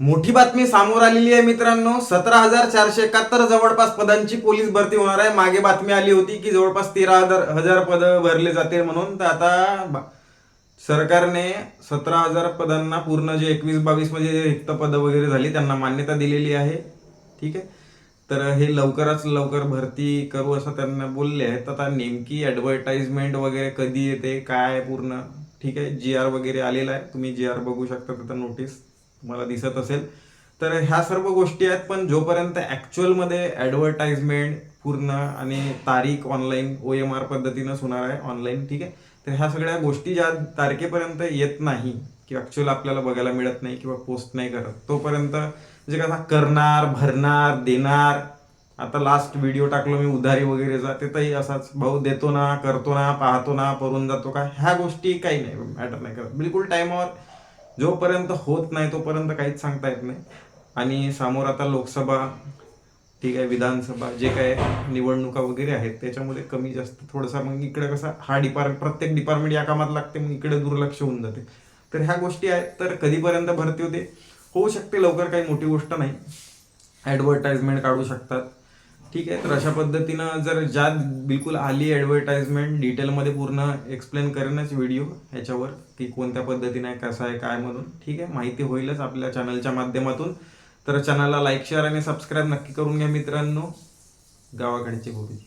मोठी बातमी समोर आलेली आहे मित्रांनो. सतरा हजार चारशे एकाहत्तर जवळपास पदांची पोलीस भरती होणार आहे. मागे बातमी आली होती की जवळपास तेरा हजार हजार पद भरले जाते म्हणून. तर आता बा- सरकारने सतरा हजार पदांना पूर्ण जे एकवीस बावीसमध्ये जे रिक्त पदं वगैरे झाली त्यांना मान्यता दिलेली आहे. ठीक आहे? तर हे लवकरच लवकर भरती करू असं त्यांना बोलले आहेत. आता नेमकी ऍडव्हर्टाइजमेंट वगैरे कधी येते काय पूर्ण? ठीक आहे? जी आर वगैरे आलेला आहे. तुम्ही जी आर बघू शकता तिथं नोटीस तुम्हाला दिसत असेल. तर ह्या सर्व गोष्टी आहेत पण जोपर्यंत ॲक्च्युअलमध्ये ॲडव्हर्टाइजमेंट पूर्ण आणि तारीख ऑनलाईन ओ एम आर पद्धतीनंच होणार आहे ऑनलाईन ठीक आहे? तर ह्या सगळ्या गोष्टी ज्या तारखेपर्यंत येत नाही की ॲक्च्युअल आपल्याला बघायला मिळत नाही किंवा पोस्ट नाही करत तोपर्यंत जे कसा करणार भरणार देणार आता लास्ट व्हिडिओ टाकलो मी उधारी वगैरेचा तिथंही असाच भाऊ देतो ना करतो ना पाहतो ना परून जातो का? ह्या गोष्टी काही नाही मॅटर नाही करत. बिलकुल टाईमावर जोपर्यंत होत नाही तोपर्यंत काहीच सांगता येत नाही. आणि समोर आता लोकसभा ठीक आहे विधानसभा जे काय निवडणुका वगैरे आहेत त्याच्यामध्ये कमी जास्त थोडंसा मग इकडे कसा हा डिपार्टमेंट प्रत्येक डिपार्टमेंट या कामात लागते मग इकडे दुर्लक्ष होऊन जाते. तर ह्या गोष्टी आहेत तर कधीपर्यंत भरती होते? होऊ शकते लवकर काही मोठी गोष्ट नाही. ॲडव्हर्टाईजमेंट काढू शकतात. ठीक आहे तर अशा पद्धतीनं जर ज्यात बिलकुल आली ॲडव्हर्टाइजमेंट डिटेलमध्ये पूर्ण एक्सप्लेन करेनच व्हिडिओ ह्याच्यावर की कोणत्या पद्धतीने आहे कसं आहे काय म्हणून. ठीक आहे माहिती होईलच आपल्या चॅनलच्या माध्यमातून. तर चॅनलला लाईक शेअर आणि सबस्क्राईब नक्की करून घ्या मित्रांनो. गावाकडचे गुरुजी